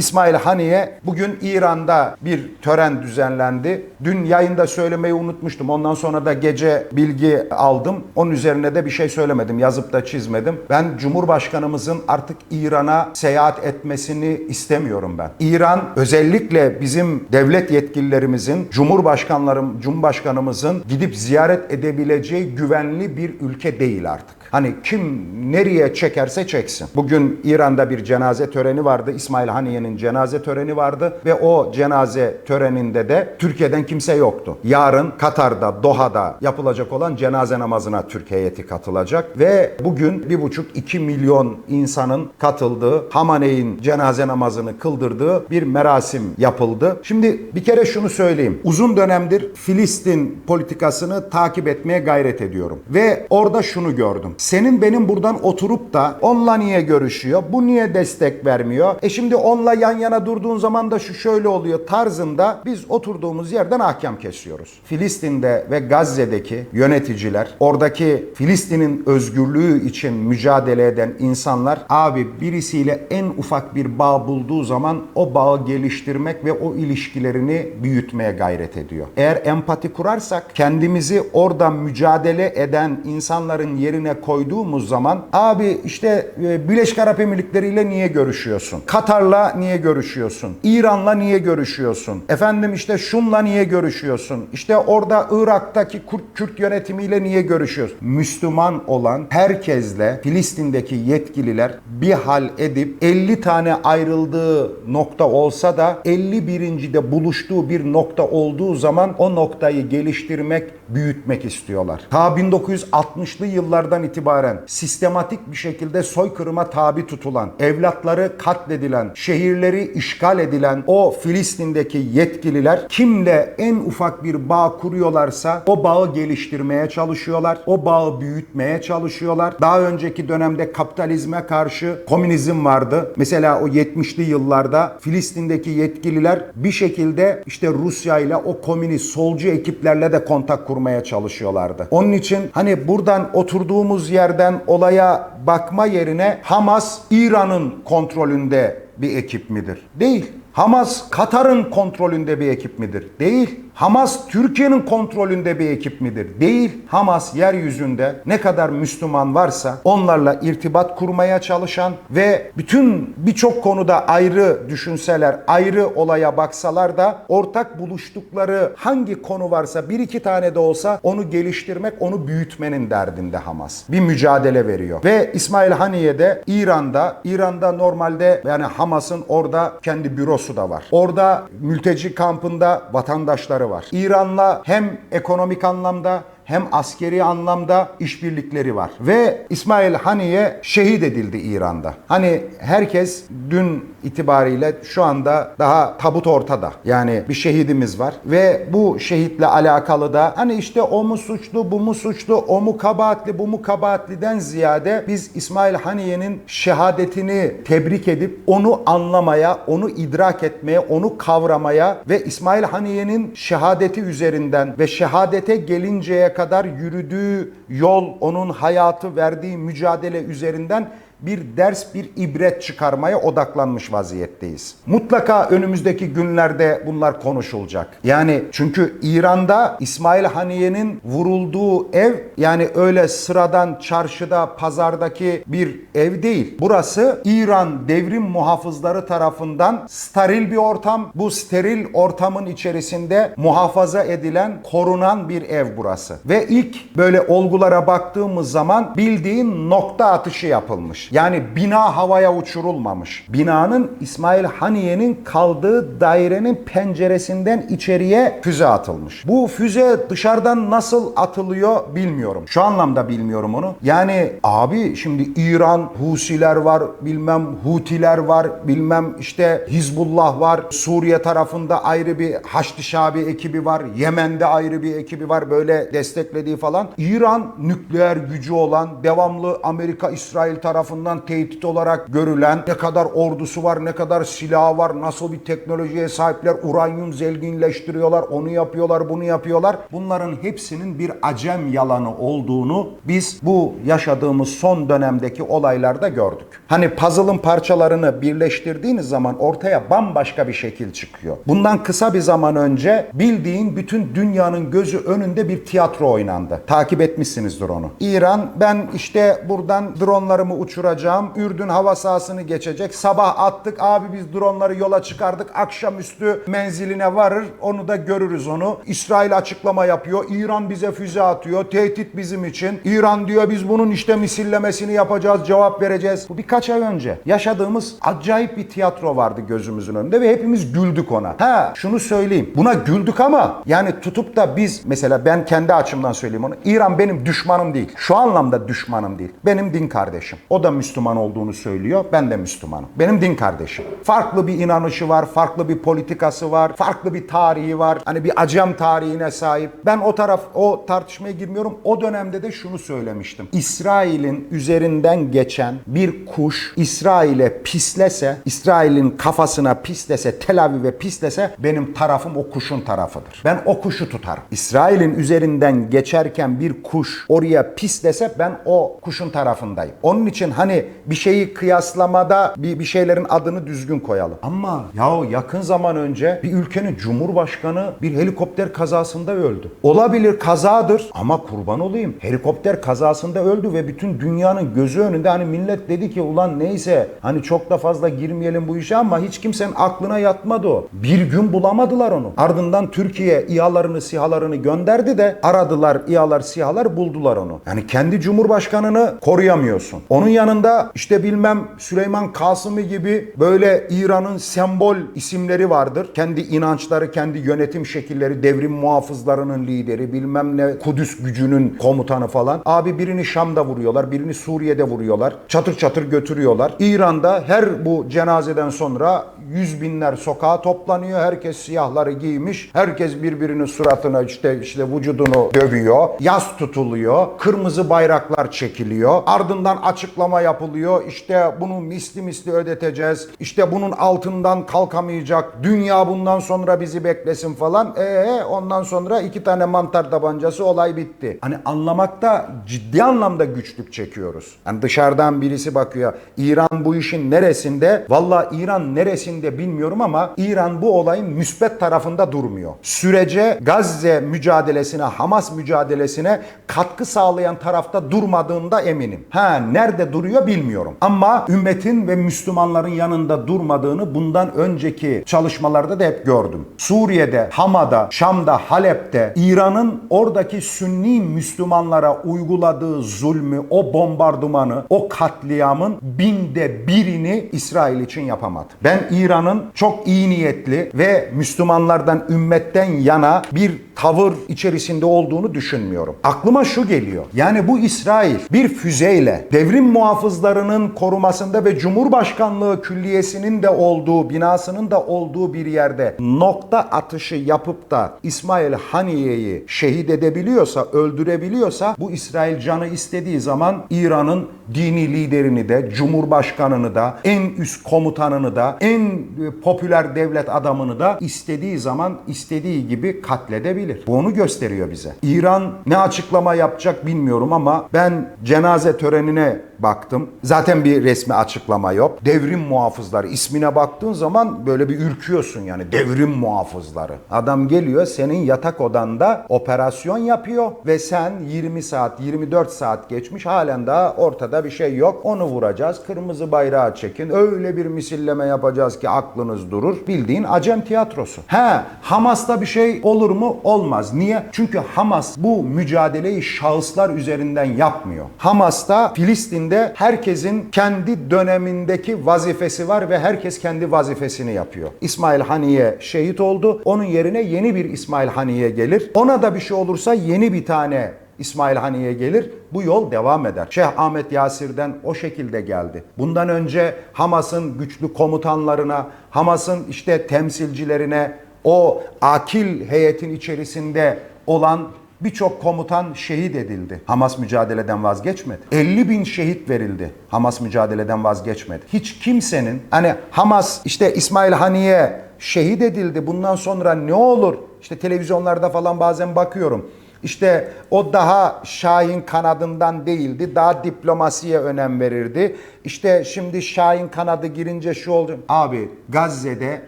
İsmail Haniye bugün İran'da bir tören düzenlendi. Dün yayında söylemeyi unutmuştum. Ondan sonra da gece bilgi aldım. Onun üzerine de bir şey söylemedim. Yazıp da çizmedim. Ben Cumhurbaşkanımızın artık İran'a seyahat etmesini istemiyorum ben. İran özellikle bizim devlet yetkililerimizin, Cumhurbaşkanlarım, Cumhurbaşkanımızın gidip ziyaret edebileceği güvenli bir ülke değil artık. Hani kim nereye çekerse çeksin. Bugün İran'da bir cenaze töreni vardı. İsmail Haniye'nin cenaze töreni vardı ve o cenaze töreninde de Türkiye'den kimse yoktu. Yarın Katar'da, Doha'da yapılacak olan cenaze namazına Türk heyeti katılacak ve bugün 1,5-2 milyon insanın katıldığı, Hamaney'in cenaze namazını kıldırdığı bir merasim yapıldı. Şimdi bir kere şunu söyleyeyim. Uzun dönemdir Filistin politikasını takip etmeye gayret ediyorum. Ve orada şunu gördüm. Senin benim buradan oturup da onunla niye görüşüyor? Bu niye destek vermiyor? E şimdi onunla yan yana durduğun zaman da şu şöyle oluyor tarzında biz oturduğumuz yerden ahkam kesiyoruz. Filistin'de ve Gazze'deki yöneticiler, oradaki Filistin'in özgürlüğü için mücadele eden insanlar abi birisiyle en ufak bir bağ bulduğu zaman o bağı geliştirmek ve o ilişkilerini büyütmeye gayret ediyor. Eğer empati kurarsak kendimizi orada mücadele eden insanların yerine koyduğumuz zaman abi işte e, Birleşik Arap Emirlikleri ile niye görüşüyorsun? Katar'la niye görüşüyorsun? İran'la niye görüşüyorsun? Efendim işte şunla niye görüşüyorsun? İşte orada Irak'taki Kürt, Kürt yönetimiyle niye görüşüyorsun? Müslüman olan herkesle Filistin'deki yetkililer bir hal edip 50 tane ayrıldığı nokta olsa da 51. de buluştuğu bir nokta olduğu zaman o noktayı geliştirmek, büyütmek istiyorlar. Ta 1960'lı yıllardan itibaren sistematik bir şekilde soykırıma tabi tutulan, evlatları katledilen, şehirleri işgal edilen o Filistin'deki yetkililer kimle en ufak bir bağ kuruyorlarsa o bağı geliştirmeye çalışıyorlar. O bağı büyütmeye çalışıyorlar. Daha önceki dönemde kapitalizme karşı komünizm vardı. Mesela o 70'li yıllarda Filistin'deki yetkililer bir şekilde işte Rusya ile o komünist solcu ekiplerle de kontak kurmaya çalışıyorlardı. Onun için hani buradan oturduğumuz yerden olaya bakma yerine Hamas İran'ın kontrolünde bir ekip midir? Değil. Hamas Katar'ın kontrolünde bir ekip midir? Değil. Hamas Türkiye'nin kontrolünde bir ekip midir? Değil. Hamas yeryüzünde ne kadar Müslüman varsa onlarla irtibat kurmaya çalışan ve bütün birçok konuda ayrı düşünseler, ayrı olaya baksalar da ortak buluştukları hangi konu varsa bir iki tane de olsa onu geliştirmek, onu büyütmenin derdinde Hamas. Bir mücadele veriyor. Ve İsmail Haniye de İran'da, İran'da normalde yani Hamas'ın orada kendi bürosu da var. Orada mülteci kampında vatandaşları var. İran'la hem ekonomik anlamda hem askeri anlamda işbirlikleri var. Ve İsmail Haniye şehit edildi İran'da. Hani herkes dün itibariyle şu anda daha tabut ortada. Yani bir şehidimiz var ve bu şehitle alakalı da hani işte o mu suçlu, bu mu suçlu, o mu kabahatli, bu mu kabahatliden ziyade biz İsmail Haniye'nin şehadetini tebrik edip onu anlamaya, onu idrak etmeye, onu kavramaya ve İsmail Haniye'nin şehadeti üzerinden ve şehadete gelinceye kadar yürüdüğü yol, onun hayatı verdiği mücadele üzerinden bir ders, bir ibret çıkarmaya odaklanmış vaziyetteyiz. Mutlaka önümüzdeki günlerde bunlar konuşulacak. Yani çünkü İran'da İsmail Haniye'nin vurulduğu ev yani öyle sıradan çarşıda, pazardaki bir ev değil. Burası İran devrim muhafızları tarafından steril bir ortam. Bu steril ortamın içerisinde muhafaza edilen, korunan bir ev burası. Ve ilk böyle olgulara baktığımız zaman bildiğin nokta atışı yapılmış. Yani bina havaya uçurulmamış. Binanın İsmail Haniye'nin kaldığı dairenin penceresinden içeriye füze atılmış. Bu füze dışarıdan nasıl atılıyor bilmiyorum. Şu anlamda bilmiyorum onu. Yani abi şimdi İran Husiler var, bilmem Hutiler var, bilmem işte Hizbullah var. Suriye tarafında ayrı bir Haçlı Şabi ekibi var. Yemen'de ayrı bir ekibi var böyle desteklediği falan. İran nükleer gücü olan devamlı Amerika İsrail tarafından tarafından tehdit olarak görülen ne kadar ordusu var, ne kadar silahı var, nasıl bir teknolojiye sahipler, uranyum zenginleştiriyorlar, onu yapıyorlar, bunu yapıyorlar. Bunların hepsinin bir acem yalanı olduğunu biz bu yaşadığımız son dönemdeki olaylarda gördük. Hani puzzle'ın parçalarını birleştirdiğiniz zaman ortaya bambaşka bir şekil çıkıyor. Bundan kısa bir zaman önce bildiğin bütün dünyanın gözü önünde bir tiyatro oynandı. Takip etmişsinizdir onu. İran ben işte buradan dronlarımı uçuracağım. Ürdün hava sahasını geçecek. Sabah attık abi biz dronları yola çıkardık. Akşamüstü menziline varır. Onu da görürüz onu. İsrail açıklama yapıyor. İran bize füze atıyor. Tehdit bizim için. İran diyor biz bunun işte misillemesini yapacağız. Cevap vereceğiz. Bu birkaç ay önce yaşadığımız acayip bir tiyatro vardı gözümüzün önünde ve hepimiz güldük ona. Ha şunu söyleyeyim. Buna güldük ama yani tutup da biz mesela ben kendi açımdan söyleyeyim onu. İran benim düşmanım değil. Şu anlamda düşmanım değil. Benim din kardeşim. O da Müslüman olduğunu söylüyor. Ben de Müslümanım. Benim din kardeşim. Farklı bir inanışı var. Farklı bir politikası var. Farklı bir tarihi var. Hani bir acem tarihine sahip. Ben o taraf o tartışmaya girmiyorum. O dönemde de şunu söylemiştim. İsrail'in üzerinden geçen bir kuş İsrail'e pislese, İsrail'in kafasına pislese, Tel Aviv'e pislese benim tarafım o kuşun tarafıdır. Ben o kuşu tutarım. İsrail'in üzerinden geçerken bir kuş oraya pislese ben o kuşun tarafındayım. Onun için hani bir şeyi kıyaslamada bir, bir şeylerin adını düzgün koyalım. Ama ya yakın zaman önce bir ülkenin cumhurbaşkanı bir helikopter kazasında öldü. Olabilir kazadır ama kurban olayım. Helikopter kazasında öldü ve bütün dünyanın gözü önünde hani millet dedi ki ulan neyse hani çok da fazla girmeyelim bu işe ama hiç kimsenin aklına yatmadı o. Bir gün bulamadılar onu. Ardından Türkiye İHA'larını SİHA'larını gönderdi de aradılar İHA'lar SİHA'lar buldular onu. Yani kendi cumhurbaşkanını koruyamıyorsun. Onun yanında işte bilmem Süleyman Kasım'ı gibi böyle İran'ın sembol isimleri vardır. Kendi inançları, kendi yönetim şekilleri, devrim muhafızlarının lideri, bilmem ne Kudüs gücünün komutanı falan. Abi birini Şam'da vuruyorlar, birini Suriye'de vuruyorlar. Çatır çatır götürüyorlar. İran'da her bu cenazeden sonra yüz binler sokağa toplanıyor. Herkes siyahları giymiş. Herkes birbirinin suratına işte işte vücudunu dövüyor. Yas tutuluyor. Kırmızı bayraklar çekiliyor. Ardından açıklama yapılıyor. İşte bunu misli misli ödeteceğiz. İşte bunun altından kalkamayacak. Dünya bundan sonra bizi beklesin falan. Ee ondan sonra iki tane mantar tabancası olay bitti. Hani anlamakta ciddi anlamda güçlük çekiyoruz. Yani dışarıdan birisi bakıyor. İran bu işin neresinde? Valla İran neresinde bilmiyorum ama İran bu olayın müspet tarafında durmuyor. Sürece Gazze mücadelesine, Hamas mücadelesine katkı sağlayan tarafta durmadığında eminim. Ha nerede duruyor bilmiyorum. Ama ümmetin ve Müslümanların yanında durmadığını bundan önceki çalışmalarda da hep gördüm. Suriye'de, Hama'da, Şam'da, Halep'te İran'ın oradaki Sünni Müslümanlara uyguladığı zulmü, o bombardımanı, o katliamın binde birini İsrail için yapamadı. Ben İran'ın çok iyi niyetli ve Müslümanlardan, ümmetten yana bir tavır içerisinde olduğunu düşünmüyorum. Aklıma şu geliyor. Yani bu İsrail bir füzeyle devrim muhafızlarının korumasında ve Cumhurbaşkanlığı Külliyesi'nin de olduğu, binasının da olduğu bir yerde nokta atışı yapıp da İsmail Haniye'yi şehit edebiliyorsa, öldürebiliyorsa bu İsrail canı istediği zaman İran'ın dini liderini de, Cumhurbaşkanını da, en üst komutanını da, en e, popüler devlet adamını da istediği zaman istediği gibi katledebilir. Bu onu gösteriyor bize. İran ne açıklama yapacak bilmiyorum ama ben cenaze törenine baktım. Zaten bir resmi açıklama yok. Devrim muhafızları ismine baktığın zaman böyle bir ürküyorsun yani devrim muhafızları. Adam geliyor senin yatak odanda operasyon yapıyor ve sen 20 saat 24 saat geçmiş halen daha ortada bir şey yok. Onu vuracağız. Kırmızı bayrağı çekin. Öyle bir misilleme yapacağız ki aklınız durur. Bildiğin acem tiyatrosu. He Hamas'ta bir şey olur mu? Olmaz. Niye? Çünkü Hamas bu mücadeleyi şahıslar üzerinden yapmıyor. Hamas'ta Filistin'de herkesin kendi dönemindeki vazifesi var ve herkes kendi vazifesini yapıyor. İsmail Haniye şehit oldu. Onun yerine yeni bir İsmail Haniye gelir. Ona da bir şey olursa yeni bir tane İsmail Haniye gelir. Bu yol devam eder. Şeyh Ahmet Yasir'den o şekilde geldi. Bundan önce Hamas'ın güçlü komutanlarına, Hamas'ın işte temsilcilerine, o akil heyetin içerisinde olan Birçok komutan şehit edildi. Hamas mücadeleden vazgeçmedi. 50 bin şehit verildi. Hamas mücadeleden vazgeçmedi. Hiç kimsenin hani Hamas işte İsmail Haniye şehit edildi bundan sonra ne olur? İşte televizyonlarda falan bazen bakıyorum. İşte o daha Şahin kanadından değildi. Daha diplomasiye önem verirdi. İşte şimdi Şahin kanadı girince şu oldu. Abi Gazze'de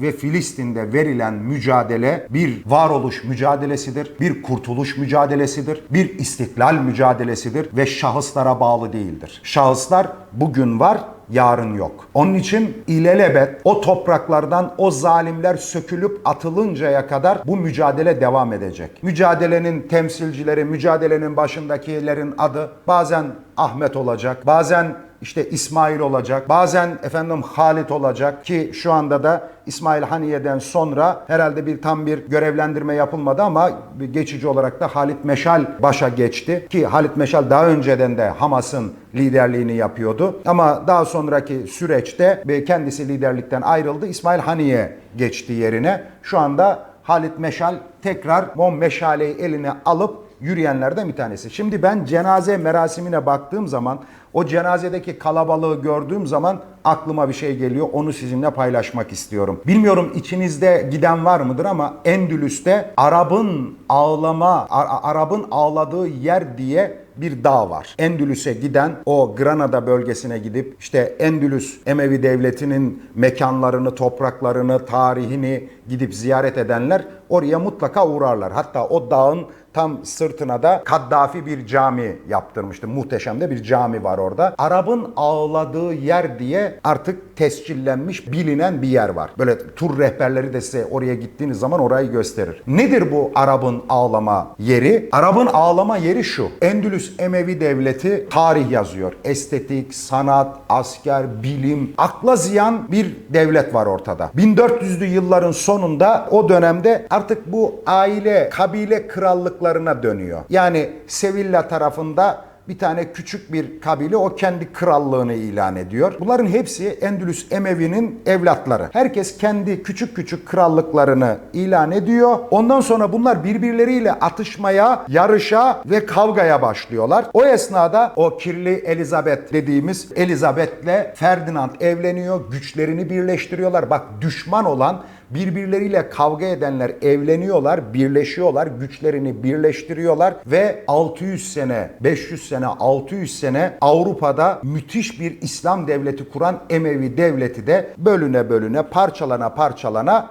ve Filistin'de verilen mücadele bir varoluş mücadelesidir. Bir kurtuluş mücadelesidir. Bir istiklal mücadelesidir ve şahıslara bağlı değildir. Şahıslar bugün var, yarın yok. Onun için ilelebet o topraklardan o zalimler sökülüp atılıncaya kadar bu mücadele devam edecek. Mücadelenin temsilcileri, mücadelenin başındakilerin adı bazen Ahmet olacak, bazen işte İsmail olacak, bazen efendim Halit olacak ki şu anda da İsmail Haniye'den sonra herhalde bir tam bir görevlendirme yapılmadı ama geçici olarak da Halit Meşal başa geçti ki Halit Meşal daha önceden de Hamas'ın liderliğini yapıyordu ama daha sonraki süreçte kendisi liderlikten ayrıldı. İsmail Haniye geçti yerine. Şu anda Halit Meşal tekrar o meşaleyi eline alıp yürüyenlerden bir tanesi. Şimdi ben cenaze merasimine baktığım zaman o cenazedeki kalabalığı gördüğüm zaman aklıma bir şey geliyor. Onu sizinle paylaşmak istiyorum. Bilmiyorum içinizde giden var mıdır ama Endülüs'te Arap'ın ağlama, Ar- Arap'ın ağladığı yer diye bir dağ var. Endülüs'e giden o Granada bölgesine gidip işte Endülüs Emevi Devleti'nin mekanlarını, topraklarını, tarihini gidip ziyaret edenler oraya mutlaka uğrarlar. Hatta o dağın tam sırtına da Kaddafi bir cami yaptırmıştı. Muhteşem de bir cami var orada. Arap'ın ağladığı yer diye artık tescillenmiş, bilinen bir yer var. Böyle tur rehberleri de size oraya gittiğiniz zaman orayı gösterir. Nedir bu Arap'ın ağlama yeri? Arap'ın ağlama yeri şu. Endülüs Emevi Devleti tarih yazıyor. Estetik, sanat, asker, bilim, akla ziyan bir devlet var ortada. 1400'lü yılların sonunda o dönemde artık bu aile, kabile krallıklarına dönüyor. Yani Sevilla tarafında bir tane küçük bir kabile o kendi krallığını ilan ediyor. Bunların hepsi Endülüs Emevi'nin evlatları. Herkes kendi küçük küçük krallıklarını ilan ediyor. Ondan sonra bunlar birbirleriyle atışmaya, yarışa ve kavgaya başlıyorlar. O esnada o kirli Elizabeth dediğimiz Elizabeth'le Ferdinand evleniyor. Güçlerini birleştiriyorlar. Bak düşman olan birbirleriyle kavga edenler evleniyorlar, birleşiyorlar, güçlerini birleştiriyorlar ve 600 sene, 500 sene, 600 sene Avrupa'da müthiş bir İslam devleti kuran Emevi devleti de bölüne bölüne, parçalana parçalana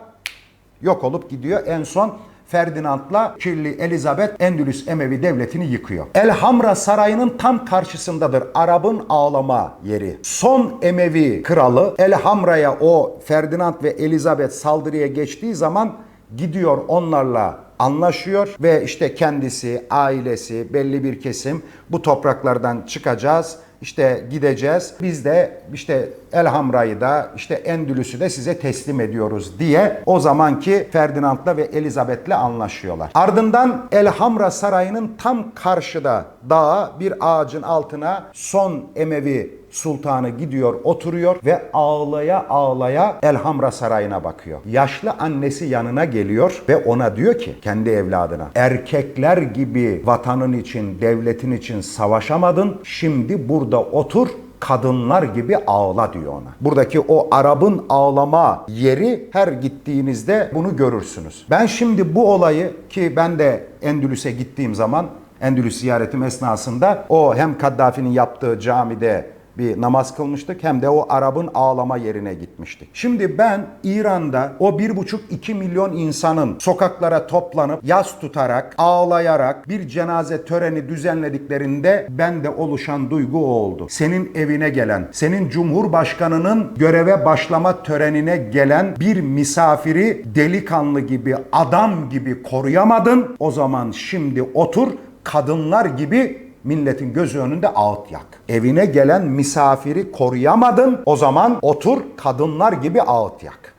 yok olup gidiyor. En son Ferdinand'la kirli Elizabeth Endülüs Emevi devletini yıkıyor. Elhamra Sarayı'nın tam karşısındadır Arap'ın ağlama yeri. Son Emevi kralı Elhamra'ya o Ferdinand ve Elizabeth saldırıya geçtiği zaman gidiyor onlarla anlaşıyor ve işte kendisi, ailesi, belli bir kesim bu topraklardan çıkacağız. İşte gideceğiz. Biz de işte Elhamra'yı da işte Endülüs'ü de size teslim ediyoruz diye o zamanki Ferdinand'la ve Elizabeth'le anlaşıyorlar. Ardından Elhamra Sarayı'nın tam karşıda dağa bir ağacın altına son Emevi sultanı gidiyor oturuyor ve ağlaya ağlaya Elhamra Sarayı'na bakıyor. Yaşlı annesi yanına geliyor ve ona diyor ki kendi evladına erkekler gibi vatanın için devletin için savaşamadın şimdi burada otur kadınlar gibi ağla diyor ona. Buradaki o Arap'ın ağlama yeri her gittiğinizde bunu görürsünüz. Ben şimdi bu olayı ki ben de Endülüs'e gittiğim zaman Endülüs ziyaretim esnasında o hem Kaddafi'nin yaptığı camide bir namaz kılmıştık hem de o Arap'ın ağlama yerine gitmiştik. Şimdi ben İran'da o 1,5-2 milyon insanın sokaklara toplanıp yas tutarak, ağlayarak bir cenaze töreni düzenlediklerinde bende oluşan duygu o oldu. Senin evine gelen, senin Cumhurbaşkanının göreve başlama törenine gelen bir misafiri delikanlı gibi, adam gibi koruyamadın. O zaman şimdi otur kadınlar gibi milletin gözü önünde ağıt yak. Evine gelen misafiri koruyamadın. O zaman otur kadınlar gibi ağıt yak.